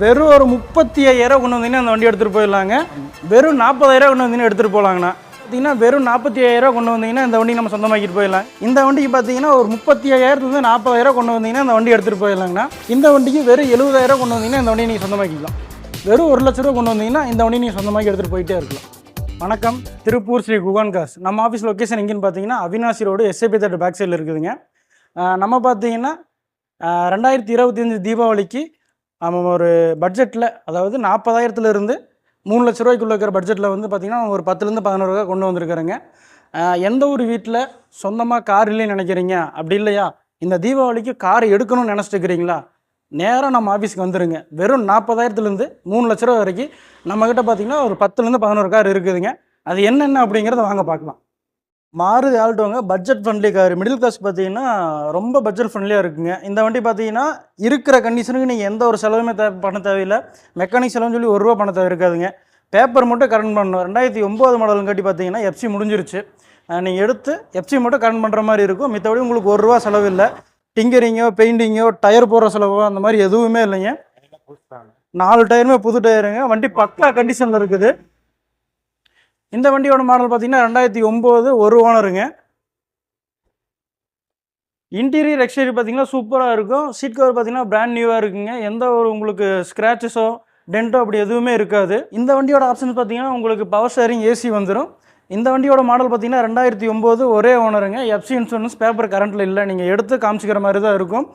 வெறும் ஒரு முப்பத்தி ஐயாயிரம் கொண்டு வந்தீங்கன்னா அந்த வண்டி எடுத்துகிட்டு போயிடலாங்க. வெறும் நாற்பதாயிரம் கொண்டு வந்தீங்கன்னா எடுத்துகிட்டு போகலாங்கண்ணா. பார்த்தீங்கன்னா வெறும் நாற்பத்தி ஐயாயிரம் கொண்டு வந்தீங்கன்னா இந்த வண்டி நம்ம சொந்தமாக்கிட்டு போயிடலாம். இந்த வண்டிக்கு பார்த்தீங்கன்னா ஒரு முப்பத்தி ஐயாயிரத்துலேருந்து நாற்பதாயிரம் கொண்டு வந்தீங்கன்னா இந்த வண்டி எடுத்துகிட்டு போயிடலாங்கண்ணா. இந்த வண்டிக்கு வெறும் எழுபதாயிரம் கொண்டு வந்தீங்கன்னா இந்த வண்டியை நீங்கள் சொந்தமாக்கிக்கலாம். வெறும் ஒரு லட்ச ரூபா கொண்டு வந்தீங்கன்னா இந்த வண்டியை நீங்கள் சொந்தமாக்கி எடுத்துகிட்டு போயிட்டே இருக்கலாம். வணக்கம். திருப்பூர் ஸ்ரீ குகான் காஸ். நம்ம ஆஃபீஸ் லொக்கேஷன் எங்கேன்னு பார்த்தீங்கன்னா Avinashi road SAP theatre back சைடில் இருக்குதுங்க. நம்ம பார்த்தீங்கன்னா ரெண்டாயிரத்தி இருபத்தஞ்சு தீபாவளிக்கு நம்ம ஒரு பட்ஜெட்டில் அதாவது நாற்பதாயிரத்துலேருந்து மூணு லட்ச ரூபாய்க்குள்ளே இருக்கிற பட்ஜெட்டில் வந்து பார்த்திங்கன்னா ஒரு பத்துலேருந்து பதினோரு ரூபா கொண்டு வந்திருக்கிறேங்க எந்த ஒரு வீட்டில் சொந்தமாக கார் இல்லைன்னு நினைக்கிறீங்க? அப்படி இல்லையா? இந்த தீபாவளிக்கு கார் எடுக்கணும்னு நினச்சிட்டு இருக்கிறீங்களா நேராக நம்ம ஆஃபீஸ்க்கு வந்துடுங்க வெறும் நாற்பதாயிரத்துலேருந்து மூணு லட்ச ரூபா வரைக்கும் நம்மக்கிட்ட பார்த்தீங்கன்னா ஒரு பத்துலேருந்து பதினோரு கார் இருக்குதுங்க. அது என்னென்ன அப்படிங்கிறத வாங்க பார்க்கலாம். Maruti ஆல்டோங்க. Budget friendly car middle class பார்த்தீங்கன்னா ரொம்ப பட்ஜெட் ஃப்ரெண்ட்லியாக இருக்குங்க. இந்த வண்டி பார்த்தீங்கன்னா இருக்கிற கண்டிஷனுக்கு நீங்கள் எந்த ஒரு செலவுமே தே பண்ண தேவையில்லை. மெக்கானிக் செலவுன்னு சொல்லி ஒரு ரூபா பண்ண தேவை இருக்காதுங்க. பேப்பர் மட்டும் கரண்ட் பண்ணணும். ரெண்டாயிரத்தி ஒம்பது மாடலும் கட்டி பார்த்தீங்கன்னா எஃப்சி முடிஞ்சிருச்சு. நீங்கள் எடுத்து எஃப்சி மட்டும் கரண்ட் பண்ணுற மாதிரி இருக்கும். மித்தபடி உங்களுக்கு ஒரு ரூபா செலவு இல்லை. டிங்கரிங்கோ பெயிண்டிங்கோ டயர் போடுற செலவோ அந்த மாதிரி எதுவுமே இல்லைங்க. நாலு டயருமே புது டயருங்க வண்டி பக்கா கண்டிஷனில் இருக்குது. இந்த வண்டியோட மாடல் பார்த்தீங்கன்னா ரெண்டாயிரத்தி ஒம்பது ஒரு ஓனருங்க. இன்டீரியர் எக்ஸ்டீரியர் பார்த்தீங்கன்னா சூப்பராக இருக்கும். சீட் கவர் பார்த்தீங்கன்னா பிராண்ட் நியூவாக இருக்குங்க. எந்த ஒரு உங்களுக்கு ஸ்க்ராச்சஸோ டென்ட்டோ அப்படி எதுவுமே இருக்காது. இந்த வண்டியோட ஆப்ஷன்ஸ் பார்த்தீங்கன்னா உங்களுக்கு பவர் ஷேரிங் ஏசி வந்துடும் இந்த வண்டியோட மாடல் பார்த்தீங்கன்னா ரெண்டாயிரத்தி ஒம்பது ஒரே ஓனருங்க. எஃப்சி இன்சூரன்ஸ் பேப்பர் கரண்ட்டில் இல்லை. நீங்கள் எடுத்து காமிச்சிக்கிற மாதிரி தான் இருக்கும்.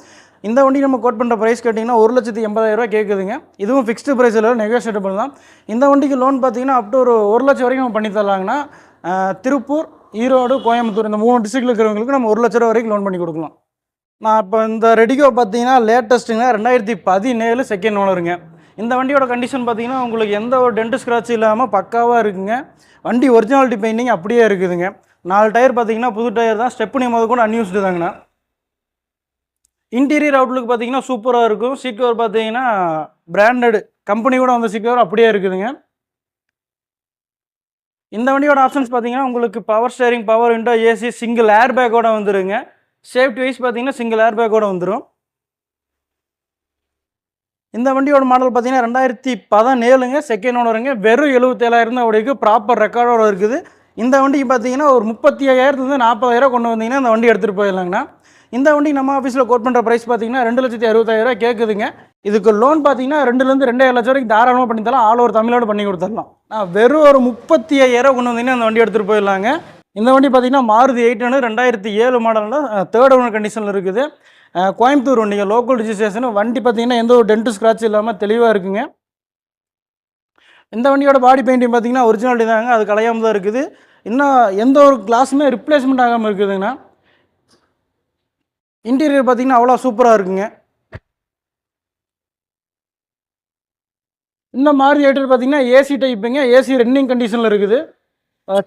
இந்த வண்டி நம்ம கோட் பண்ணுற ப்ரைஸ் கேட்டிங்கன்னா ஒரு லட்சத்தி எண்பதாயிரரூவா கேட்குதுங்க இதுவும் ஃபிக்ஸ்டு ப்ரைஸில் நெகோஷியேட்டபிள் தான். இந்த வண்டிக்கு லோன் பார்த்தீங்கன்னா அப் டு ஒரு ஒரு லட்சம் வரைக்கும் நம்ம பண்ணி தரலாங்கன்னா திருப்பூர் ஈரோடு கோயம்புத்தூர் இந்த மூணு டிஸ்ட்ரிக்டில் இருக்கிறவங்களுக்கு நம்ம ஒரு லட்ச ரூபா வரைக்கும் லோன் பண்ணி கொடுக்கலாம். நான் இப்போ இந்த ரெடிகோ பார்த்தீங்கன்னா லேட்டஸ்ட்டுங்க ரெண்டாயிரத்தி பதினேழு செகண்ட் ஓனருங்க இந்த வண்டியோட கண்டிஷன் பார்த்தீங்கன்னா உங்களுக்கு எந்த ஒரு டென்ட் ஸ்க்ராட்ச் இல்லாமல் பக்காவாக இருக்குங்க. வண்டி ஒரிஜினாலிட்டி பெயிண்டிங் அப்படியே இருக்குதுங்க. நாலு டயர் பார்த்தீங்கன்னா புது டயர் தான். ஸ்டெப்னி முத கூட அன்யூஸ்டு தாங்கண்ணா. இன்டீரியர் அவுட்லுக் பார்த்தீங்கன்னா சூப்பராக இருக்கும். சீட் கவர் பார்த்தீங்கன்னா பிராண்டடு கம்பெனி கூட வந்த சீட் கவர் அப்படியே இருக்குதுங்க. இந்த வண்டியோட ஆப்ஷன்ஸ் பார்த்தீங்கன்னா உங்களுக்கு power steering power window AC single air பேக்கோட வந்துருங்க. சேஃப்டி வைஸ் பார்த்தீங்கன்னா சிங்கிள் ஏர் பேக்கோட வந்துடும் இந்த வண்டியோட மாடல் பார்த்தீங்கன்னா ரெண்டாயிரத்தி பதினேழுங்க. செகண்ட் ஓனருங்க வெறும் எழுபத்தேழாயிரம் தான் ஓடிக்கு ப்ராப்பர் ரெக்கார்டோட இருக்குது. இந்த வண்டிக்கு பார்த்தீங்கன்னா ஒரு முப்பத்தி ஐயாயிரத்துலேருந்து நாற்பதாயிரம் கொண்டு வந்தீங்கன்னா இந்த வண்டி எடுத்துகிட்டு போயிடலாங்கண்ணா. இந்த வண்டி நம்ம ஆஃபீஸில் கோட் பண்ணுற ப்ரைஸ் பார்த்தீங்கன்னா ரெண்டு லட்சத்தி அறுபத்தாயிரம் கேட்குதுங்க இதுக்கு லோன் பார்த்தீங்கன்னா ரெண்டுலேருந்து ரெண்டாயிரம் லட்சம் வரைக்கும் தாராளமாக பண்ணி தரலாம். ஆல் ஓவர் தமிழ்நாடு பண்ணி கொடுத்துடலாம். நான் வெறும் ஒரு முப்பத்தி ஐயாயிரம் கொண்டு வந்தீங்கன்னா அந்த வண்டி எடுத்துகிட்டு போயிடலாங்க. இந்த வண்டி பார்த்தீங்கன்னா மாருதி எயிட் ஹண்ட்ரட் ரெண்டாயிரத்தி ஏழு மாடலில் தேர்ட் ஓனர் கண்டிஷனில் இருக்குது. கோயம்புத்தூர் வண்டிங்க லோக்கல் ரிஜிஸ்ட்ரேஷன் வண்டி பார்த்தீங்கன்னா எந்த ஒரு டென்ட் ஸ்க்ராட்ச் இல்லாமல் தெளிவாக இருக்குங்க. இந்த வண்டியோட பாடி பெயிண்டிங் பார்த்தீங்கன்னா ஒரிஜினாலிட்டி தாங்க. அது கலையாமல் தான் இருக்குது. இன்னும் எந்த ஒரு கிளாஸுமே ரிப்ளேஸ்மெண்ட் ஆகாமல் இருக்குதுங்கண்ணா இன்டீரியர் பார்த்தீங்கன்னா அவ்வளோ சூப்பராக இருக்குங்க. இந்த மாதிரி ஏட்டர் பார்த்தீங்கன்னா ஏசி டைப்புங்க ஏசி ரன்னிங் கண்டிஷனில் இருக்குது.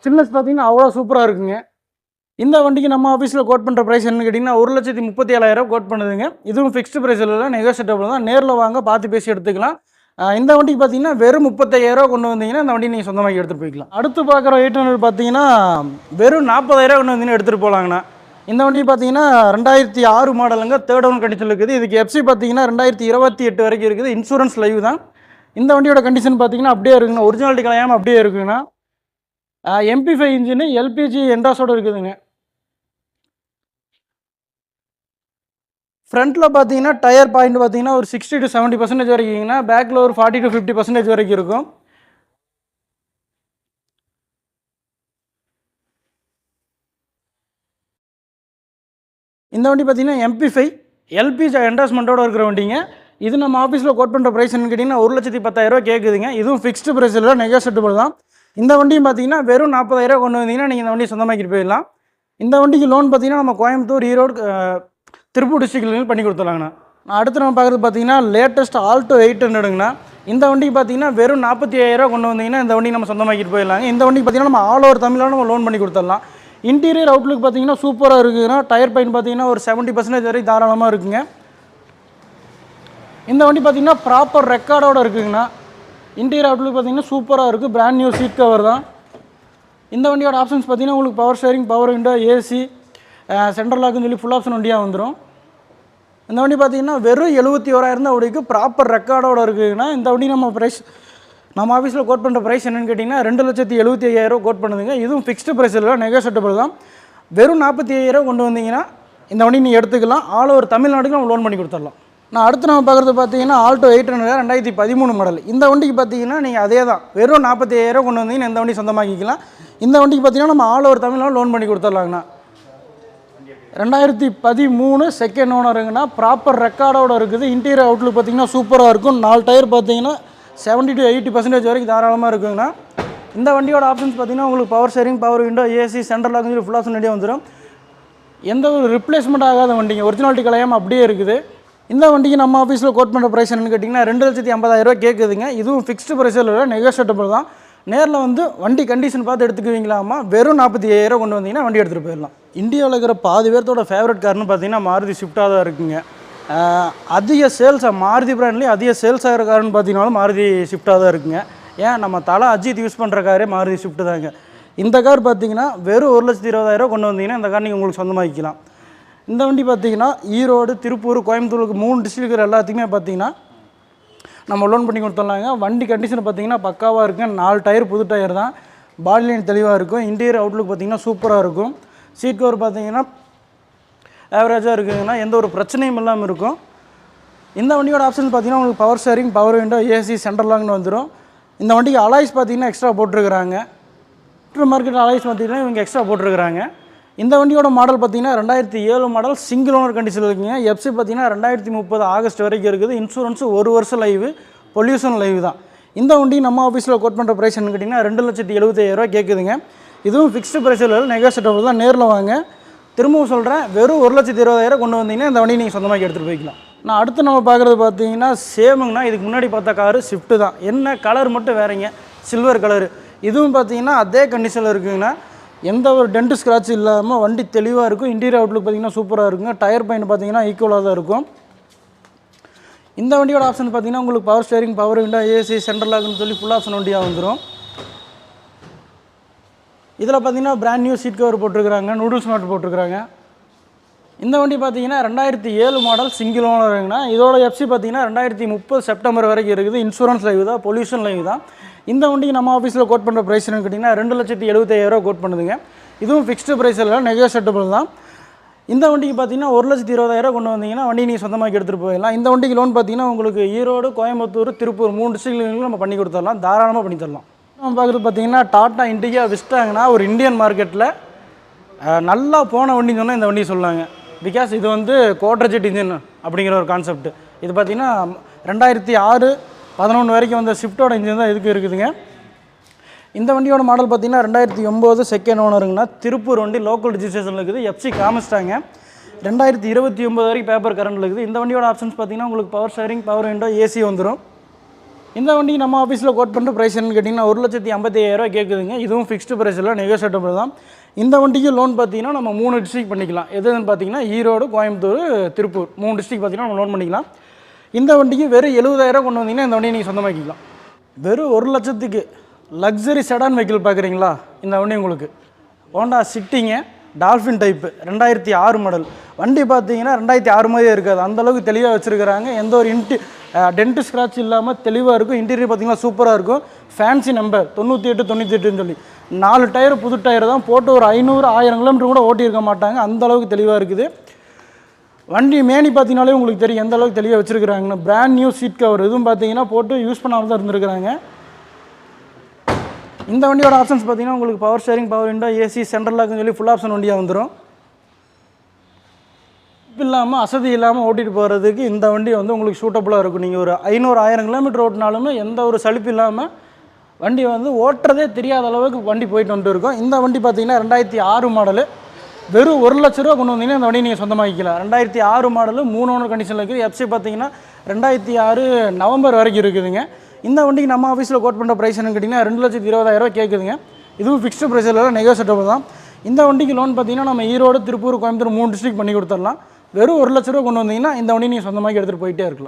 சில்னஸ் பார்த்தீங்கன்னா அவ்வளோ சூப்பராக இருக்குங்க. இந்த வண்டிக்கு நம்ம ஆஃபீஸில் கோட் பண்ணுற ப்ரைஸ் என்னன்னு கேட்டிங்கன்னா ஒரு லட்சத்தி முப்பத்தி ஏழாயிரம் கோட் பண்ணுதுங்க. இதுவும் ஃபிக்ஸ்டு ப்ரைஸ் இல்லை நெகோசியேட்டபிள் தான். நேரில் வாங்க பார்த்து பேசி எடுத்துக்கலாம். இந்த வண்டிக்கு பார்த்தீங்கன்னா வெறும் முப்பத்தையாயிரரூவா கொண்டு வந்தீங்கன்னா இந்த வண்டி நீங்கள் சொந்தமாக எடுத்துகிட்டு போய்க்கலாம். அடுத்து பார்க்குற எயிட் ஹண்ட்ரட் பார்த்தீங்கன்னா வெறும் நாற்பதாயிரம் கொண்டு வந்தீங்கன்னா எடுத்துகிட்டு போகலாங்கண்ணா இந்த வண்டி பார்த்தீங்கன்னா ரெண்டாயிரத்தி ஆறு மாடலுங்க. தேர்ட் ஒன் கண்டிஷன் இருக்குது. இதுக்கு எஃப்சி பார்த்தீங்கன்னா ரெண்டாயிரத்தி இருபத்தி எட்டு வரைக்கும் இருக்குது. இன்சூரன்ஸ் லைவ் தான். இந்த வண்டியோட கண்டிஷன் பார்த்தீங்கன்னா அப்படியே இருக்குங்கண்ணா ஒரிஜினாலிட்டி கலையாமல் அப்படியே இருக்குங்கண்ணா எம்பி ஃபைவ் இன்ஜினு எல்பிஜி என்டாஸோட இருக்குதுங்க. ஃப்ரண்ட்டில் பார்த்தீங்கன்னா டயர் பாயிண்ட் பார்த்தீங்கன்னா ஒரு சிக்ஸ்டி டு செவன்ட்டி பர்சன்டேஜ் வரைக்கும்னா பேக்கில் ஒரு ஃபார்ட்டி டு ஃபிஃப்டி பர்சன்டேஜ் வரைக்கும் இருக்கும். இந்த வண்டி பார்த்தீங்கன்னா எம்பி ஃபைவ் எல்பிஜி என்டாஸ்மெண்ட்டோடு இருக்கிற வண்டிங்க. இது நம்ம ஆஃபீஸில் கோட் பண்ணுற ப்ரைஸ் என்னன்னு கேட்டிங்கன்னா ஒரு லட்சத்தி பத்தாயிரரூவா கேட்குதுங்க இதுவும் ஃபிக்ஸ்டு ப்ரைஸ் இல்லை நெகோசியபிள் தான். இந்த வண்டியும் பார்த்தீங்கன்னா வெறும் நாற்பதாயிரம் கொண்டு வந்தீங்கன்னா நீங்கள் இந்த வண்டியை சொந்தமாக்கிட்டு போயிடலாம். இந்த வண்டிக்கு லோன் பார்த்தீங்கன்னா நம்ம கோயம்புத்தூர் ஈரோடு திருப்பூர் டிஸ்ட்ரிக்ட்லேருந்து பண்ணி கொடுத்துடலாங்கண்ணா. நான் அடுத்து நம்ம பார்க்குறது பார்த்தீங்கன்னா லேட்டஸ்ட் ஆல்டோ எயிட் ஹண்ட்ரடுங்கண்ணா இந்த வண்டிக்கு பார்த்தீங்கன்னா வெறும் நாற்பத்தி ஐயாயிரரூவா கொண்டு வந்தீங்கன்னா இந்த வண்டி நம்ம சொந்தமாக்கிட்டு போயிடலாங்க. இந்த வண்டிக்கு பார்த்தீங்கன்னா நம்ம ஆல் ஓவர் தமிழ்நாடு நம்ம லோன் பண்ணி கொடுத்துடலாம். இன்டீரியர் அவுட்லுக் பார்த்தீங்கன்னா சூப்பராக இருக்குதுன்னா டயர் பைன் பார்த்தீங்கன்னா ஒரு செவன்ட்டி பர்சன்டேஜ் வரைக்கும் தாராளமாக இருக்குங்க. இந்த வண்டி பார்த்தீங்கன்னா ப்ராப்பர் ரெக்கார்டோடு இருக்குங்கண்ணா. இன்டீரியர் அவுட்லுக் பார்த்தீங்கன்னா சூப்பராக இருக்குது பிராண்ட் நியூ சீட் கவர் தான். இந்த வண்டியோட ஆப்ஷன்ஸ் பார்த்தீங்கன்னா உங்களுக்கு power steering power window AC central லாக்குன்னு சொல்லி ஃபுல் ஆப்ஷன் வண்டியாக வந்துடும் இந்த வண்டி பார்த்தீங்கன்னா வெறும் எழுபத்தி ஓராயிரம் தான் வண்டிக்கு ப்ராப்பர் ரெக்கார்டோட இருக்குதுங்கண்ணா இந்த வண்டி நம்ம ப்ரைஸ் நம்ம ஆஃபீஸில் கோட் பண்ணுற ப்ரைஸ் என்னென்னு கேட்டிங்கன்னா ரெண்டு லட்சத்தி எழுபத்தி ஐயாயிரம் கோட் பண்ணுதுங்க. இதுவும் ஃபிக்ஸ்டு ப்ரைஸ் இல்லை நெகோசியபிள் தான். வெறும் நாற்பத்தி ஐயாயிரம் கொண்டு வந்தீங்கன்னா இந்த வண்டி நீங்கள் எடுத்துக்கலாம். ஆல் ஓவர் தமிழ்நாடுக்கு நம்ம லோன் பண்ணி கொடுத்துடலாம். நான் அடுத்து நம்ம பார்க்குறது பார்த்தீங்கன்னா ஆல்டோ எயிட் ஹண்ட்ரட் ரெண்டாயிரத்தி பதிமூணு மாடல் இந்த வண்டிக்கு பார்த்தீங்கன்னா நீங்கள் அதே தான். வெறும் நாற்பத்தி ஐயாயிரம் கொண்டு வந்தீங்கன்னா இந்த வண்டி சொந்தமாக்கிக்கலாம். இந்த வண்டிக்கு பார்த்தீங்கன்னா நம்ம ஆல் ஓவர் தமிழ்நாடு லோன் பண்ணி கொடுத்துடலாங்கண்ணா. ரெண்டாயிரத்தி பதிமூணு செகண்ட் ஓனருங்கன்னா ப்ராப்பர் ரெக்கார்டோடு இருக்குது. இன்டீரியர் அவுட்லுக் பார்த்தீங்கன்னா சூப்பராக இருக்கும். நாலு டயர் பார்த்தீங்கன்னா செவன்ட்டி டு எயிட்டி பர்சன்டேஜ் வரைக்கும் தாராளமாக இருக்குங்கண்ணா. இந்த வண்டியோட ஆப்ஷன்ஸ் பார்த்தீங்கன்னா உங்களுக்கு power steering power window AC central lock சொல்லி ஃபுல் ஆப்ஷன் வந்துடும் எந்த ஒரு ரிப்ளேஸ்மெண்ட் ஆகாத வண்டிங்க. ஒரிஜினாலிட்டி கலையாமல் அப்படியே இருக்குது. இந்த வண்டிக்கு நம்ம ஆஃபீஸில் கோட் பண்ணுற ப்ரைஸ் என்னன்னு கேட்டிங்கன்னா ரெண்டு லட்சத்தி ஐம்பதாயிரரூவா கேட்குதுங்க இதுவும் ஃபிக்ஸ்டு ப்ரைஸில் இல்லை நெகோஷியேட்டபிள் தான். நேரில் வந்து வண்டி கண்டிஷன் பார்த்து எடுத்துக்குவீங்களாமா வெறும் நாற்பத்தி ஐயாயிரம் கொண்டு வந்தீங்கன்னா வண்டி எடுத்துகிட்டு போயிடலாம். இந்தியாவில் இருக்கிற பாதி பேர்த்தோட ஃபேவரட் கார்னு பார்த்தீங்கன்னா மாருதி ஷிஃப்ட்டாக தான் இருக்குங்க. அதிக சேல்ஸ் மாருதி பிராண்ட்லேயும் அதிக சேல்ஸ் ஆகிற காருன்னு பார்த்தீங்கனாலும் மாருதி ஷிஃப்ட்டாக தான் இருக்குங்க. ஏன்? நம்ம தலை அஜித் யூஸ் பண்ணுற காரே மாருதி ஷிஃப்ட்டு தாங்க. இந்த கார் பார்த்தீங்கன்னா வெறும் ஒரு லட்சத்தி இருபதாயிரம் கொண்டு வந்தீங்கன்னா இந்த கார் நீங்கள் உங்களுக்கு சொந்தமாக்கிக்கலாம். இந்த வண்டி பார்த்தீங்கன்னா ஈரோடு திருப்பூர் கோயம்புத்தூருக்கு மூணு டிஸ்ட்ரிக்ட் எல்லாத்துக்குமே பார்த்தீங்கன்னா நம்ம லோன் பண்ணி கொடுத்துடலாங்க. வண்டி கண்டிஷன் பார்த்தீங்கன்னா பக்காவாக இருக்குங்க. நாலு டயர் புது டயர் தான். பாடி லைன் தெளிவாக இருக்கும். இன்டீரியர் அவுட்லுக் பார்த்தீங்கன்னா சூப்பராக இருக்கும். சீட் கவர் பார்த்தீங்கன்னா ஆவரேஜாக இருக்குதுங்கன்னா எந்த ஒரு பிரச்சனையும் இல்லாமல் இருக்கும். இந்த வண்டியோட ஆப்ஷன் பார்த்தீங்கன்னா உங்களுக்கு power steering power window AC சென்டர்லாங்னு வந்துடும் இந்த வண்டிக்கு அலாய்ஸ் பார்த்தீங்கன்னா எக்ஸ்ட்ரா போட்டிருக்கிறாங்க. மார்க்கெட் அலாய்ஸ் பார்த்தீங்கன்னா இவங்க எக்ஸ்ட்ரா போட்டிருக்கிறாங்க. இந்த வண்டியோட மாடல் பார்த்தீங்கன்னா ரெண்டாயிரத்தி ஏழு மாடல் சிங்கிள் ஓனர் கண்டிஷன் இருக்குங்க. எஃப்சி பார்த்தீங்கன்னா ரெண்டாயிரத்தி முப்பது ஆகஸ்ட் வரைக்கும் இருக்குது. இன்சூரன்ஸு ஒரு வருஷம் லைவு பொல்யூஷன் லைவ் தான். இந்த வண்டி நம்ம ஆஃபீஸில் கோட் பண்ணுற ப்ரைஸ் என்ன கேட்டிங்கன்னா ரெண்டு லட்சத்தி எழுபத்தாயிரரூவா கேட்குதுங்க இதுவும் ஃபிக்ஸ்டு ப்ரைஸில் நெகோசியேட்டபிள் தான். நேரில் வாங்க. திரும்பவும் சொல்கிறேன் வெறும் ஒரு லட்சத்தி இருபதாயிரம் கொண்டு வந்தீங்கன்னா இந்த வண்டி நீங்கள் சொந்தமாக எடுத்துகிட்டு போய்க்கலாம். நான் அடுத்து நம்ம பார்க்குறது பார்த்தீங்கன்னா சேமுங்கண்ணா இதுக்கு முன்னாடி பார்த்த காரு ஷிஃப்ட்டு தான். என்ன கலர் மட்டும் வேறங்க? சில்வர் கலரு இதுவும் பார்த்தீங்கன்னா அதே கண்டிஷனில் இருக்குங்கண்ணா. எந்த ஒரு டென்ட் ஸ்க்ராட்ச் இல்லாமல் வண்டி தெளிவாக இருக்கும். இன்டீரியர் அவுட்லுக் பார்த்தீங்கன்னா சூப்பராக இருக்குங்க. டயர் பாயிண்ட் பார்த்தீங்கன்னா ஈக்குவலாக தான் இருக்கும். இந்த வண்டியோட ஆப்ஷன் பார்த்தீங்கன்னா உங்களுக்கு power steering power window AC central லாக்னு சொல்லி ஃபுல் ஆப்ஷன் வண்டியாக வந்துடும் இதில் பார்த்தீங்கன்னா பிராண்ட் நியூ சீட் கவர் போட்டிருக்கிறாங்க நூடுல்ஸ் மேட் போட்டிருக்கிறாங்க. இந்த வண்டி பார்த்தீங்கன்னா ரெண்டாயிரத்தி ஏழு மாடல் சிங்கிள் ஓனருங்கண்ணா இதோட எஃப்சி பார்த்தீங்கன்னா ரெண்டாயிரத்தி முப்பது செப்டம்பர் வரைக்கும் இருக்குது. இன்சூரன்ஸ் லைவ் தான் பொல்யூஷன் லைவ் தான். இந்த வண்டிக்கு நம்ம ஆஃபீஸில் கோட் பண்ணுற ப்ரைஸ் என்னன்னு கேட்டிங்கன்னா ரெண்டு லட்சத்தி எழுபத்தாயிரரூவா கோட் பண்ணுதுங்க. இதுவும் ஃபிக்ஸ்டு ப்ரைஸ் இல்லை நெகோசியேட்டபிள் தான். இந்த வண்டிக்கு பார்த்தீங்கன்னா ஒரு லட்சத்தி இருபதாயிரம் கொண்டு வந்தீங்கன்னா வண்டி நீங்கள் சொந்தமாக எடுத்துகிட்டு போயிடலாம். இந்த வண்டிக்கு லோன் பார்த்தீங்கன்னா உங்களுக்கு ஈரோடு கோயம்புத்தூர் திருப்பூர் மூணு டிஸ்ட்ரிக்ட்லையும் நம்ம பண்ணி கொடுத்துடலாம். தாராளமாக பண்ணி தரலாம். நம்ம பார்க்குறது பார்த்தீங்கன்னா டாட்டா இண்டிகா விஸ்டாங்கன்னா ஒரு இந்தியன் மார்க்கெட்டில் நல்லா போன வண்டின்னு சொன்னால் இந்த வண்டி சொல்லாங்க பிகாஸ் இது வந்து கோட்ரஜெட் இன்ஜின் அப்படிங்கிற ஒரு கான்செப்ட் இது பார்த்தீங்கன்னா ரெண்டாயிரத்தி ஆறு பதினொன்று வரைக்கும் வந்த ஷிஃப்ட்டோட இன்ஜின் தான் இதுக்கு இருக்குதுங்க. இந்த வண்டியோட மாடல் பார்த்தீங்கன்னா ரெண்டாயிரத்தி ஒம்பது செகண்ட் ஓனருங்கன்னா திருப்பூர் வண்டி லோக்கல் ரிஜிஸ்ட்ரேஷனில் இருக்குது எஃப்சி காமிச்சிட்டாங்க. ரெண்டாயிரத்தி இருபத்தி ஒம்பது வரைக்கும் பேப்பர் கரண்ட் இருக்குது. இந்த வண்டியோட ஆப்ஷன்ஸ் பார்த்தீங்கன்னா உங்களுக்கு power steering power window AC வந்துடும் இந்த வண்டிக்கு நம்ம ஆஃபீஸில் கோட் பண்ணுற ப்ரைஸ் என்னன்னு கேட்டிங்கன்னா ஒரு லட்சத்தி ஐம்பத்தி ஐயாயிரம் கேட்குதுங்க இதுவும் ஃபிக்ஸ்டு ப்ரைஸில் நெகோசியேட்டபிள் தான். இந்த வண்டிக்கு லோன் பார்த்தீங்கன்னா நம்ம மூணு டிஸ்ட்ரிக் பண்ணிக்கலாம். எதுன்னு பார்த்தீங்கன்னா ஈரோடு கோயம்புத்தூர் திருப்பூர். மூணு டிஸ்ட்ரிக் பார்த்தீங்கன்னா நம்ம லோன் பண்ணிக்கலாம். இந்த வண்டிக்கு வெறும் எழுபதாயிரம் கொண்டு வந்தீங்கன்னா இந்த வண்டியை நீங்கள் சொந்தமாக்கிக்கலாம். வெறும் ஒரு லட்சத்துக்கு லக்ஸரி செடான் வெஹிக்கிள் பார்க்குறீங்களா இந்த வண்டி உங்களுக்கு. ஹோண்டா சிட்டிங்க டால்ஃபின் டைப்பு ரெண்டாயிரத்தி ஆறு மாடல். வண்டி பார்த்தீங்கன்னா ரெண்டாயிரத்தி ஆறு மாதிரியே இருக்காது. அந்த அளவுக்கு தெளிவாக வச்சுருக்கிறாங்க. எந்த ஒரு இன்டி டென்ட் ஸ்க்ராட்ச் இல்லாமல் தெளிவாக இருக்கும். இன்டீரியர் பார்த்தீங்கன்னா சூப்பராக இருக்கும். ஃபேன்சி நம்பர் தொண்ணூற்றி எட்டு தொண்ணூற்றி எட்டுன்னு சொல்லி. நாலு டயர் புது டயர் தான். போட்டு ஒரு ஐநூறு ஆயிரம் கிலோமீட்டர் கூட ஓட்டியிருக்க மாட்டாங்க. அந்த அளவுக்கு தெளிவாக இருக்குது. வண்டி மேனி பார்த்தீங்கனாலே உங்களுக்கு தெரியும். எந்த அளவுக்கு தெளிவாக வச்சுருக்குறாங்கன்னு. பிராண்ட் நியூ சீட் கவர் இதுவும் பார்த்தீங்கன்னா போட்டு யூஸ் பண்ணாமல் தான் இருந்திருக்கிறாங்க. இந்த வண்டியோட ஆப்ஷன்ஸ் பார்த்தீங்கன்னா உங்களுக்கு power steering power window AC central லாக்னு சொல்லி ஃபுல் ஆப்ஷன் வண்டியாக வந்துடும் இல்லாமல் அசதி இல்லாமல் ஓட்டிகிட்டு போகிறதுக்கு இந்த வண்டி வந்து உங்களுக்கு சூட்டபுளாக இருக்கும். நீங்கள் ஒரு ஐநூறு ஆயிரம் கிலோமீட்டர் ஓட்டினாலுமே எந்த ஒரு சலிப்பு இல்லாமல் வண்டி வந்து ஓட்டுறதே தெரியாத அளவுக்கு வண்டி போயிட்டு வந்துட்டு இருக்கும். இந்த வண்டி பார்த்தீங்கன்னா ரெண்டாயிரத்தி ஆறு மாடலு வெறும் ஒரு லட்ச ரூபா கொண்டு வந்தீங்கன்னா இந்த வண்டி நீங்கள் சொந்தமாக்கிக்கலாம் ரெண்டாயிரத்தி ஆறு மாடலு மூணு ஓனர் கண்டிஷனில் இருக்குது. எஃப்சி பார்த்தீங்கன்னா ரெண்டாயிரத்தி ஆறு நவம்பர் வரைக்கும் இருக்குதுங்க. இந்த வண்டிக்கு நம்ம ஆஃபீஸில் கோட் பண்ணுற ப்ரைஸ் என்னன்னு கேட்டிங்கன்னா ரெண்டு லட்சத்து இருபதாயிரரூவா கேட்குதுங்க இதுவும் ஃபிக்ஸ்டு ப்ரைஸில் நெகோசியேட்டபிள் தான். இந்த வண்டிக்கு லோன் பார்த்தீங்கன்னா நம்ம ஈரோடு திருப்பூர் கோயம்புத்தூர் மூணு டிஸ்ட்ரிக் பண்ணி கொடுத்துடலாம். வெறும் ஒரு லட்ச ரூபா கொண்டு வந்தீங்கன்னா இந்த வண்டி நீங்கள் சொந்தமாக எடுத்துகிட்டு போயிட்டே இருக்கலாம்.